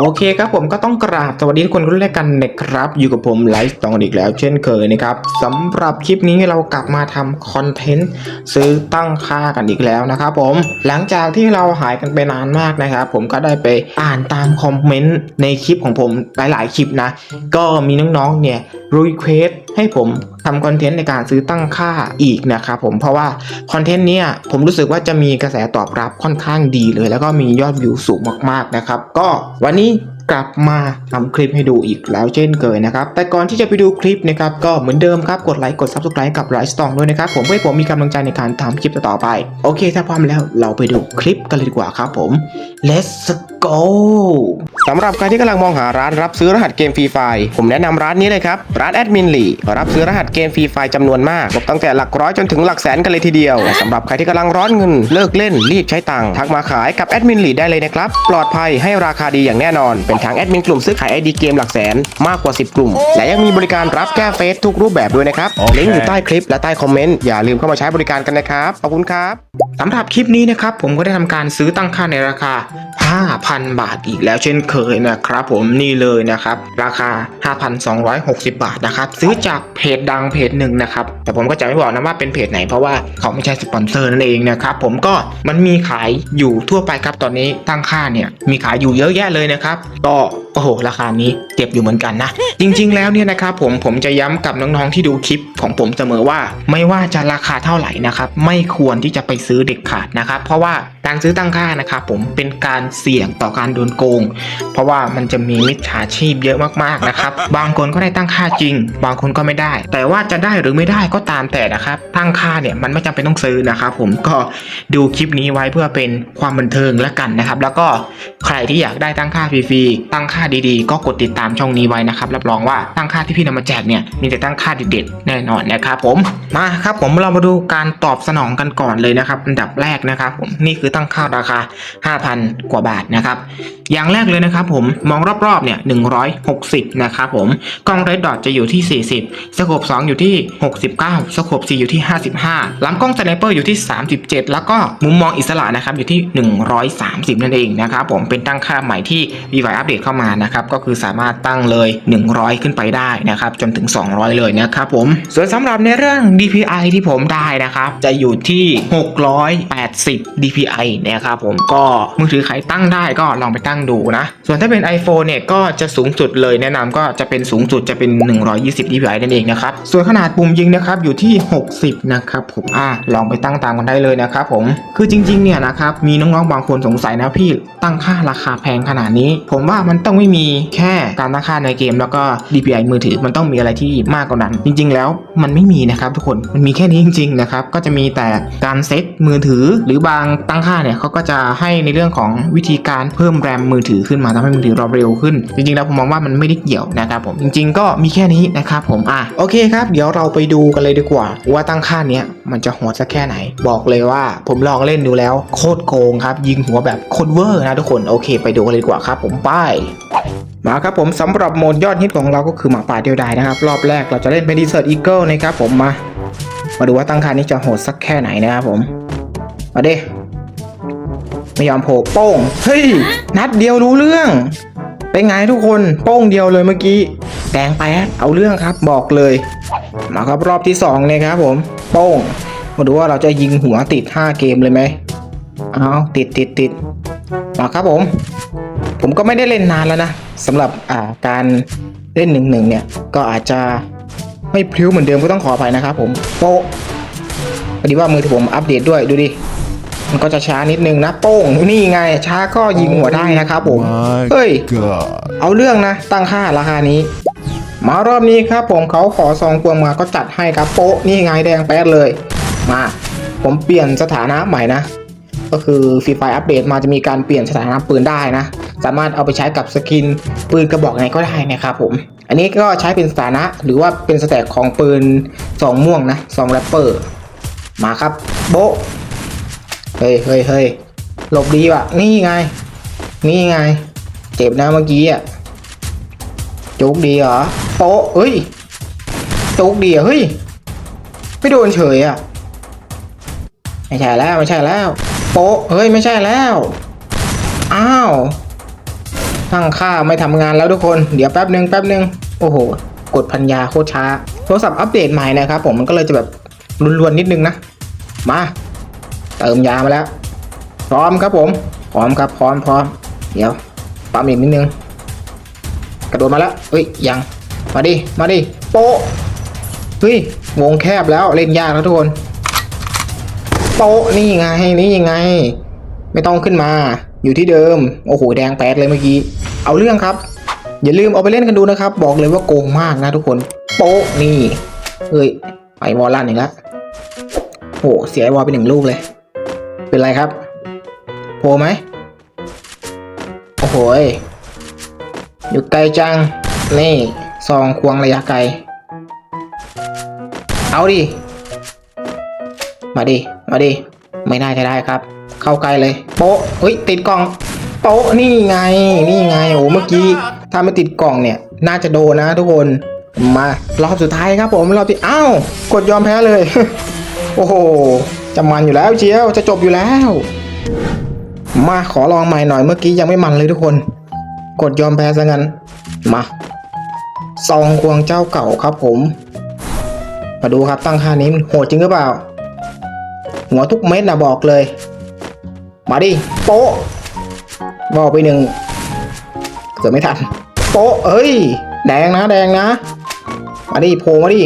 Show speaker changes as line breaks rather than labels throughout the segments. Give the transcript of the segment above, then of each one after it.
โอเคครับผมก็ต้องกราบสวัสดีทุกคนรุ่นแรกกันนะครับ อยู่กับผมไลฟ์ตองอีกแล้ว เช่นเคยนะครับสำหรับคลิปนี้เรากลับมาทำคอนเทนต์ซื้อตั้งค่ากันอีกแล้วนะครับผมหลังจากที่เราหายกันไปนานมากนะครับผมก็ได้ไปอ่านตามคอมเมนต์ในคลิปของผมหลายๆคลิปนะ ก็มีน้องๆเนี่ยรีเควสให้ผม ทำคอนเทนต์ในการซื้อตั้งค่าอีกนะครับผมเพราะว่าคอนเทนต์เนี้ยผมรู้สึกว่าจะมีกระแสตอบรับค่อนข้างดีเลย แล้วก็มียอดวิวสูงมากๆนะครับ ก็วันนี้กลับมาทำคลิปให้ดูอีกแล้วเช่นเคยนะครับ แต่ก่อนที่จะไปดูคลิปนะครับ ก็เหมือนเดิมครับ กดไลค์กด subscribe กับไลฟ์สตองด้วยนะครับ ผมเพื่อผมมีกำลังใจในการทำคลิปต่อไป โอเค ถ้าพร้อมแล้วเราไปดูคลิปกันเลยดีกว่าครับผม let's go สำหรับใครที่กำลังมองหาร้านรับซื้อรหัสเกมฟรีไฟล์ผมแนะนำร้านนี้เลยครับ ร้านแอดมินลีรับซื้อรหัสเกมฟรีไฟล์จำนวนมากลบตั้งแต่หลักร้อยจนถึงหลักแสนกันเลยทีเดียวและสำหรับใครที่กำลังร้อนเงินเลิกเล่นรีบใช้ตังค์ทักมาขายกับแอดมินลีได้เลยนะครับ ปลอดภัยให้ราคาดีอย่างแน่นอน เป็นทางแอดมินกลุ่มซื้อขายไอดีเกมหลักแสนมากกว่า 10 กลุ่ม และยังมีบริการรับแก้เฟซทุกรูปแบบด้วยนะครับลิงก์อยู่ใต้คลิปและใต้คอมเมนต์อย่าลืมเข้ามาใช้บริการกันนะครับขอบคุณครับสำหรับคลิปนี้นะครับผมก็ได้ทำการซื้อตั้งค่าในราคา5,000 บาทอีกแล้วเช่นเคยนะครับผมนี่เลยนะครับ ราคา 5,260 บาทนะครับ ซื้อจากเพจดังเพจหนึ่งนะครับ แต่ผมก็จะไม่บอกนะว่าเป็นเพจไหนเพราะว่าเขาไม่ใช่สปอนเซอร์นั่นเองนะครับผมก็มันมีขายอยู่ทั่วไปครับตอนนี้ตั้งค่าเนี่ยมีขายอยู่เยอะแยะเลยนะครับก็ โอ้โห ราคานี้เจ็บอยู่เหมือนกันนะ จริงๆแล้วเนี่ยนะครับผมผมจะย้ำกับน้องๆที่ดูคลิปของผมเสมอว่า ไม่ว่าจะราคาเท่าไหร่นะครับไม่ควรที่จะไปซื้อเด็ดขาดนะครับ เพราะว่าการซื้อตั้งค่านะครับผมเป็นการเสี่ยงต่อการโดนโกง เพราะว่ามันจะมีมิจฉาชีพเยอะมากๆนะครับบางคนก็ได้ตั้งค่าจริง บางคนก็ไม่ได้ แต่ว่าจะได้หรือไม่ได้ก็ตามแต่นะครับตั้งค่าเนี่ยมันไม่จำเป็นต้องซื้อนะครับผมก็ดูคลิปนี้ไว้เพื่อเป็นความบันเทิงแล้วกันนะครับ แล้วก็ ใครที่อยากได้ตั้งค่าฟรีๆ ตั้งค่าดีๆ ก็กดติดตามช่องนี้ไว้นะครับ รับรองว่าตั้งค่าที่พี่นำมาแจกเนี่ย มีแต่ตั้งค่าเด็ดๆ แน่นอนนะครับผม มาครับผมเรามาดูการตอบสนองกันก่อนเลยนะครับ อันดับแรกนะครับผม นี่คือตั้งค่าราคา 5,000 กว่าบาทนะครับ อย่างแรกเลยนะครับผม มองรอบๆ เนี่ย 160 นะครับผม กล้องเรดดอทจะอยู่ที่ 40 สโคป2 อยู่ที่ 69 สโคป4 อยู่ที่ 55ลำกล้องสไนเปอร์อยู่ที่ 37 แล้วก็มุมมองอิสระนะครับอยู่ที่ 130 นั่นเองนะครับผมเป็นตั้งค่าใหม่ที่ v ีไอัปเดตเข้ามานะครับก็คือสามารถตั้งเลย 100 ขึ้นไปได้นะครับจนถึง 200 เลยนะครับผมส่วนสำหรับในเรื่อง DPI ที่ผมได้นะครับจะอยู่ที่ 680 DPI นะครับผมก็มือถือใครตั้งได้ก็ลองไปตั้งดูนะ ส่วนถ้าเป็น iPhone เนี่ยก็จะสูงสุดเลยแนะนำก็จะเป็นสูงสุดจะเป็น 120 DPI นั่นเองนะครับส่วนขนาดปุ่มยิงนะครับอยู่ที่ 60 นะครับผมอะลองไปตั้งตามกันได้เลยนะครับผมคือจริงๆเนี่ยนะครับมีน้องๆบางคนสงสัยนะพี่ตั้งค่าราคาแพงขนาดนี้ ผมว่ามันต้องไม่มีแค่การตั้งค่าในเกมแล้วก็ DPI มือถือมันต้องมีอะไรที่มากกว่านั้น จริง ๆ แล้วมันไม่มีนะครับทุกคนมันมีแค่นี้จริง ๆ นะครับ ก็จะมีแต่การเซตมือถือ หรือบางตั้งค่าเนี่ยเขาก็จะให้ในเรื่องของวิธีการเพิ่มแรมมือถือขึ้นมาทำให้มือถือเราเร็วขึ้น จริงๆแล้วผมมองว่ามันไม่ได้เกี่ยวนะครับผมจริง ๆ ก็มีแค่นี้นะครับผมอะโอเคครับเดี๋ยวเราไปดูกันเลยดีกว่า ว่าตั้งค่าเนี้ยมันจะโหดสักแค่ไหน บอกเลยว่าผมลองเล่นดูแล้วโคตรโกงครับยิงหัวแบบโคตรเวอร์นะทุกคนโออเค ไปดูกันเลยดีกว่าครับผมไปมาครับผมสำหรับโหมดยอดฮิตของเราก็คือหมาป่าเดียวดายนะครับ รอบแรกเราจะเล่นเป็นดีเซอร์อีเกิลนะครับผมมา มาดูว่าตั้งค่านี้จะโหดสักแค่ไหนนะครับผม มาเดิไม่ยอมโผล่โป้งเฮ้ยนัดเดียวรู้เรื่อง เป็นไงทุกคนโป้งเดียวเลยเมื่อกี้แดงแป๊ดเอาเรื่องครับบอกเลยมาครับรอบที่สองเลยครับผมโป้งมาดูว่าเราจะยิงหัวติด 5 เกมเลยไหมเอาติดติดติด มาครับผม ผมก็ไม่ได้เล่นนานแล้วนะสำหรับอ่าการเล่นหนึ่งหนึ่งเนี่ย ก็อาจจะไม่พริ้วเหมือนเดิมก็ต้องขออภัยนะครับผมโป๊ะพอดีว่ามือถือผมอัปเดตด้วยดูดิมันก็จะช้านิดนึงนะโป้งนี่ไง ช้าก็ยิงหัวได้นะครับผมเฮ้ย
God.
เอาเรื่องนะ ตั้งค่าราคานี้ มารอบนี้ครับผมเขาขอซองพวงมาก็จัดให้ครับโป๊ะนี่ไงแดงแป๊ดเลย มา ผมเปลี่ยนสถานะใหม่นะ ก็คือฟรีไฟอัปเดตมาจะมีการเปลี่ยนสถานะปืนได้นะ สามารถเอาไปใช้กับสกินปืนกระบอกไหนก็ได้นะครับผม อันนี้ก็ใช้เป็นสถานะหรือว่าเป็นสแต็กของปืนสองม่วงนะสองแรปเปอร์มาครับโบเฮ้ยเฮ้ยเฮ้ยหลบดีว่ะ นี่ไง นี่ไง เจ็บนะเมื่อกี้อะจุกดีเหรอโป๊ะเฮ้ยจุกดีเหรอเฮ้ยไม่โดนเฉยอะไม่ใช่แล้วไม่ใช่แล้ว เฮ้ยไม่ใช่แล้ว อ้าวตั้งค่าไม่ทำงานแล้วทุกคน เดี๋ยวแป๊บหนึ่งแป๊บหนึ่งโอ้โห กดพันยาโคตรช้า โทรศัพท์อัปเดตใหม่นะครับผมมันก็เลยจะแบบรวนๆนิดนึงนะ มา เติมยามาแล้ว พร้อมครับผม พร้อมครับพร้อมพร้อม เดี๋ยวปั๊มอีกนิดนึง กระโดดมาแล้วเฮ้ยยัง มาดิ มาดิ โปะเฮ้ยวงแคบแล้วเล่นยากแล้วทุกคน โปะนี่ไงนี่ไง ไม่ต้องขึ้นมา อยู่ที่เดิม โอ้โหแดงแป๊ดเลยเมื่อกี้ เอาเรื่องครับ อย่าลืมเอาไปเล่นกันดูนะครับ บอกเลยว่าโกงมากนะทุกคนโป๊ะนี่เฮ้ยไปวอลลันอีกแล้วโหเสียไอวอลไปหนึ่งลูกเลย เป็นไรครับ โผล่ไหมโอ้โหยอยู่ไกลจัง นี่ซองควงระยะไกล เอาดิ มาดิ มาดิ ไม่น่าจะได้ครับ เข้าใกล้เลย โป๊ะเฮ้ย ติดกล่อง โป๊ะ นี่ไง นี่ไง โอ้เมื่อกี้ ถ้าไม่ติดกล่องเนี่ย น่าจะโดนนะทุกคน มารอบสุดท้ายครับผมรอบที่ อ้าว กดยอมแพ้เลย โอ้โห จะมันอยู่แล้วเชียว จะจบอยู่แล้ว มาขอลองใหม่หน่อย เมื่อกี้ยังไม่มันเลยทุกคน กดยอมแพ้ซะงั้น มาซองควงเจ้าเก่าครับผม มาดูครับตั้งค่านี้มันโหดจริงหรือเปล่า หัวทุกเม็ดนะบอกเลย มาดิ โป๊ะบอกไปหนึ่งเกือบไม่ทัน โป๊ะเอ้ย แดงนะ แดงนะ มาดิโผล่มาดิ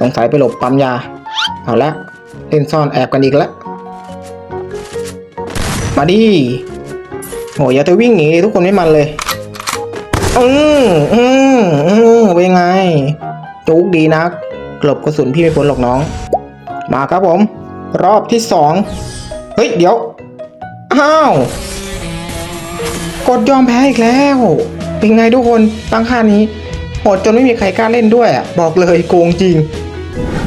สงสัยไปหลบปั๊มยา เอาละเล่นซ่อนแอบกันอีกแล้วมาดิโหอย่าจะวิ่งหนีทุกคนไม่มันเลย อืมอืมอืมเป็นไง จุกดีนักกลบกระสุนพี่ไม่พ้นหรอกน้อง มาครับผม รอบที่สองเฮ้ย เดี๋ยว อ้าว กดยอมแพ้อีกแล้ว เป็นไงทุกคนตั้งค่านี้โหดจนไม่มีใครกล้าเล่นด้วยอะ บอกเลยโกงจริง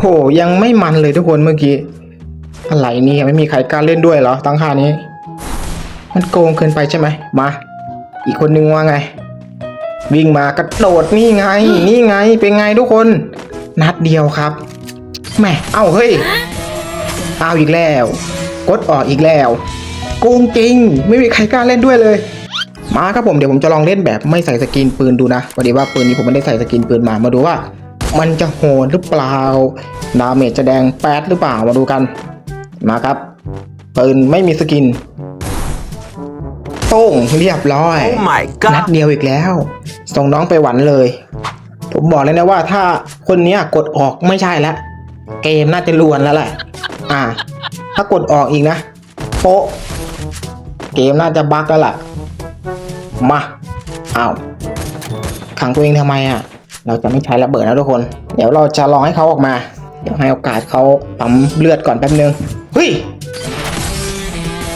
โหยังไม่มันเลยทุกคนเมื่อกี้ อะไรนี่ไม่มีใครกล้าเล่นด้วยเหรอ ตั้งค่านี้ มันโกงเกินไปใช่ไหมมา อีกคนนึงว่าไง วิ่งมากระโดดนี่ไง นี่ไงเป็นไงทุกคน นัดเดียวครับแหมเอ้าเฮ้ย เอาอีกแล้ว กดออกอีกแล้วโกงจริง ไม่มีใครกล้าเล่นด้วยเลย มาครับผมเดี๋ยวผมจะลองเล่นแบบไม่ใส่สกินปืนดูนะพอดีว่าปืนนี้ผมไม่ได้ใส่สกินปืนมามาดูว่า มันจะโหดหรือเปล่าดาเมจจะแดงแป๊ดหรือเปล่ามาดูกันมาครับปืนไม่มีสกินโต้งเรียบร้อย
Oh my
นัด
god!
เดียวอีกแล้ว ส่งน้องไปหวันเลย ผมบอกเลยนะว่าถ้าคนเนี้ยกดออกไม่ใช่แล้วเกมน่าจะลวนแล้วแหละ อ่า ถ้ากดออกอีกนะ โป๊ะ เกมน่าจะบั๊กแล้วล่ะ มาเอาวขังตัวเองทำไมอะ เราจะไม่ใช้ระเบิดนะทุกคน เดี๋ยวเราจะลองให้เขาออกมา เดี๋ยวให้โอกาสเขาปั๊มเลือดก่อนแป๊บนึง เฮ้ย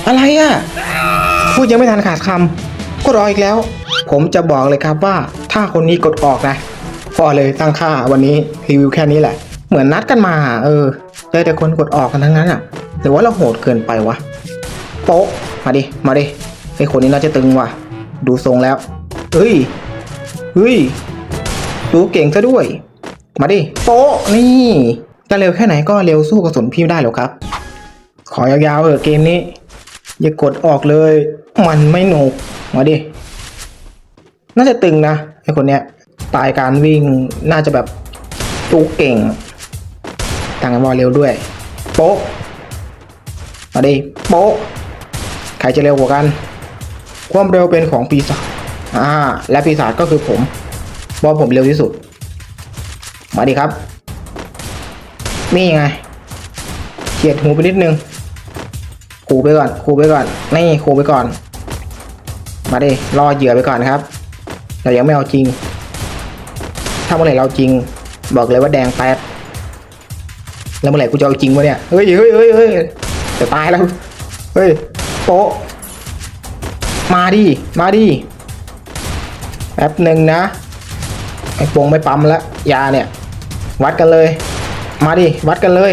อะไรอะ พูดยังไม่ทันขาดคำกดอออีกแล้ว ผมจะบอกเลยครับว่าถ้าคนนี้กดออกนะพอเลยตั้งค่าวันนี้รีวิวแค่นี้แหละ เหมือนนัดกันมา เออเจอแต่คนกดออกกันทั้งนั้นอะหรือว่าเราโหดเกินไปวะโป๊ะมาดิมาดิไอคนนี้น่าจะตึงว่ะ ดูทรงแล้วเฮ้ยเฮ้ยดูเก่งซะด้วย มาดิโป๊ะนี่จะเร็วแค่ไหนก็เร็วสู้กระสุนพี่ไม่ได้หรอกครับ ขอยาวๆเออเกมนี้ อย่ากดออกเลย มันไม่หนุกมาดิน่าจะตึงนะไอคนเนี้ยตายการวิ่งน่าจะแบบจูเก่ง ต่างกันวอลเร็วด้วย โป๊ะมาดิโป๊ะใครจะเร็วกว่ากัน ความเร็วเป็นของปีศาจอ่า และปีศาจก็คือผมเพราะผมเร็วที่สุด มาดิครับ นี่ไงเฉียดหูไปนิดนึงขู่ไปก่อนขู่ไปก่อนนี่ขู่ไปก่อน มาดิรอเหยื่อไปก่อนครับเรายังไม่เอาจริง ถ้าเมื่อไหร่เราจริง บอกเลยว่าแดงแป๊ด แล้วเมื่อไหร่กูจะเอาจริงวะเนี่ยเฮ้ยเฮ้ยเฮ้ยเฮ้ยจะตายแล้วเฮ้ยโป๊ะมาดิมาดิแป๊บหนึ่งนะไอ้ปงไม่ปั๊มแล้วยาเนี่ย วัดกันเลย มาดิวัดกันเลย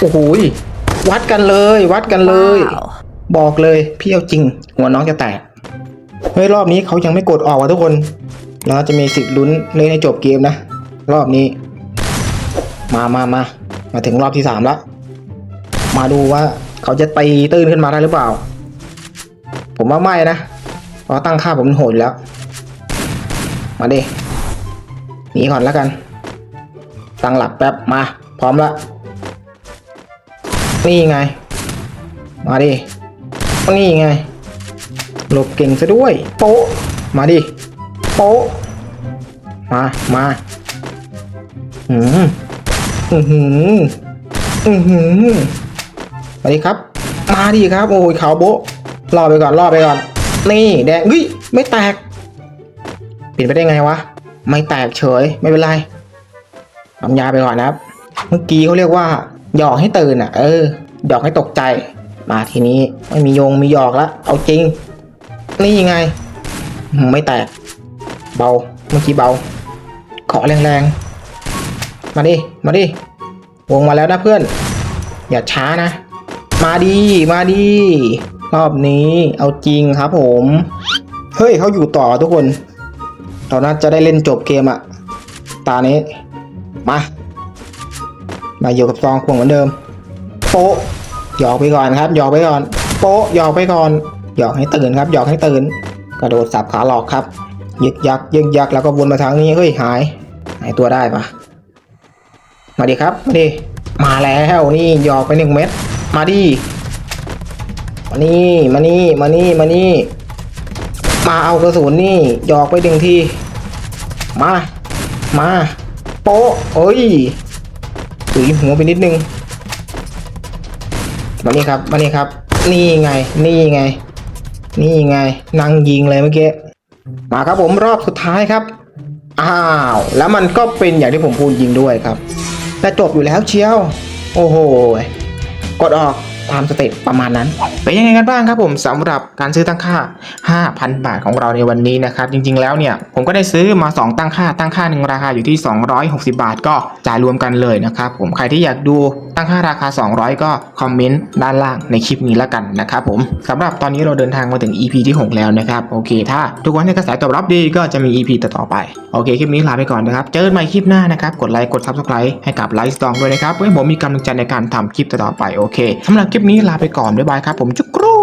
โอ้โหยวัดกันเลย วัดกันเลย
Wow.
บอกเลยพี่เอาจริง หัวน้องจะแตกเฮ้ยรอบนี้เขายังไม่กดออกว่ะทุกคนเราจะมีสิทธิ์ลุ้นเล่นให้จบเกมนะ รอบนี้ มามามา มาถึงรอบที่สามแล้ว มาดูว่าเขาจะตีตื้นขึ้นมาได้หรือเปล่า ผมว่าไม่นะเพราะตั้งค่าผมโหดอยู่แล้ว มาดิหนีก่อนแล้วกัน ตั้งหลักแป๊บมา พร้อมละนี่ไง มาดินี่ไง หลบเก่งซะด้วย โป๊ะ มาดิ โป๊ะ มา มา อืม อือหืออือหือมาดิครับ มาดิครับ โอ้ยขาวโบ๊ะรอไปก่อนรอไปก่อน นี่แดงเฮ้ยไม่แตกปลี่ยนไปได้ไงวะ ไม่แตกเฉยไม่เป็นไรทำยาไปก่อนนะครับ เมื่อกี้เขาเรียกว่า หยอกให้ตื่นอะ เออ หยอกให้ตกใจ มาทีนี้ไม่มีโยงมีหยอกแล้วเอาจริง นี่ไง ไม่แตก เบา เมื่อกี้เบา ขอแรงๆ มาดิ มาดิ วงมาแล้วนะเพื่อน อย่าช้านะ มาดี มาดี รอบนี้เอาจริงครับผม เฮ้ยเขาอยู่ต่อทุกคน เราน่าจะได้เล่นจบเกมอะตานี้ มา มาอยู่กับซองควงเหมือนเดิม โป๊ะหยอกไปก่อนครับ หยอกไปก่อน โป๊ะหยอกไปก่อน หยอกให้ตื่นครับ หยอกให้ตื่น กระโดดสับขาหลอกครับ ยึกยักยึกยักแล้วก็วนมาทางนี้ เฮ้ยหาย หายตัวได้ปะ มาดิครับ มาดิ มาแล้วนี่หยอกไปหนึ่งเม็ด มาดิ มานี่ มานี่ มานี่ มานี่ มาเอากระสุนนี่หยอกไปหนึ่งที มา มา โป๊ะเอ้ยตุยหัวไปนิดนึง มานี่ครับ มานี่ครับ นี่ไง นี่ไง นี่ไง นั่งยิงเลยเมื่อกี้ มาครับผมรอบสุดท้ายครับ อ้าว แล้วมันก็เป็นอย่างที่ผมพูดจริงด้วยครับ แต่จบอยู่แล้วเชียว โอ้โห กดออก ตามสเต็ปประมาณนั้นเป็นยังไงกันบ้างครับผมสำหรับการซื้อตั้งค่า 5,000 บาทของเราในวันนี้นะครับ จริง ๆ แล้วเนี่ยผมก็ได้ซื้อมา 2 ตั้งค่า ตั้งค่าหนึ่งราคาอยู่ที่ 260 บาท ก็จ่ายรวมกันเลยนะครับผมใครที่อยากดูตั้งค่าราคา 200 ก็คอมเมนต์ด้านล่างในคลิปนี้แล้วกันนะครับผมสำหรับตอนนี้เราเดินทางมาถึง EP ที่ 6 แล้วนะครับโอเค ถ้าทุกคนให้กระแสตอบรับดีก็จะมี EP ต่อๆไปโอเคคลิปนี้ลาไปก่อนนะครับเจอกันใหม่คลิปหน้านะครับกดไลค์กด Subscribe ให้กับไลฟ์สตองด้วยนะครับเพื่อผมมีกำลังใจในการทำคลิปต่อๆไปโอเคสำหรับคลิปนี้ลาไปก่อนบ๊ายบายครับผมจุกรู